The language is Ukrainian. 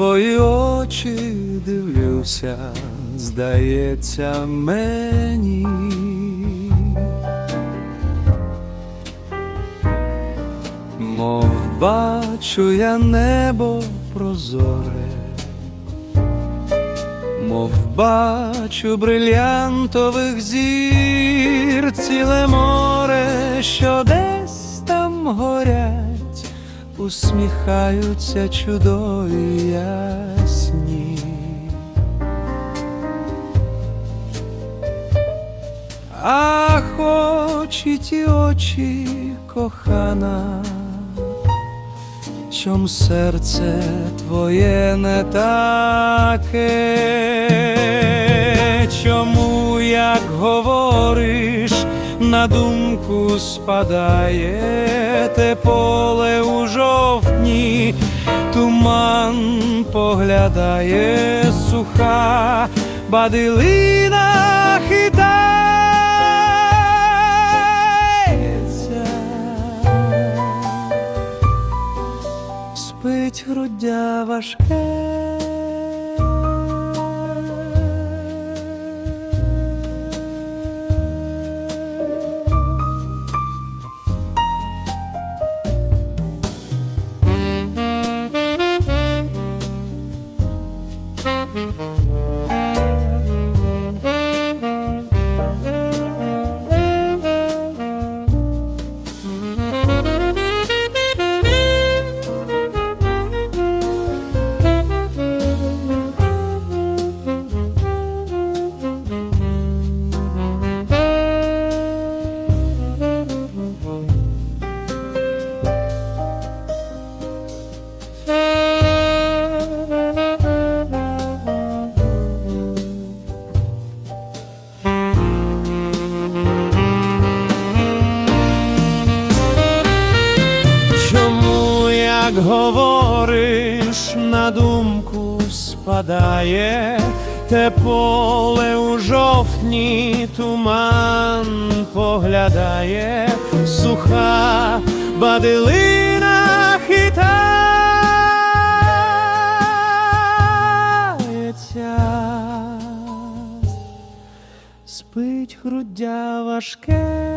Твої очі дивлюся, здається мені, мов бачу я небо прозоре, мов бачу брильянтових зір, ціле море, що десь там горять, усміхаються чудові ясні. Ах, очі ті очі кохана, чом серце твоє не таке, чому, як говориш, на думку спадає те поле у жовтні, туман поглядає суха, бадилина грудя важке. як говориш, на думку спадає те поле у жовтні туман поглядає, суха бадилина хитається, спить груддя важке.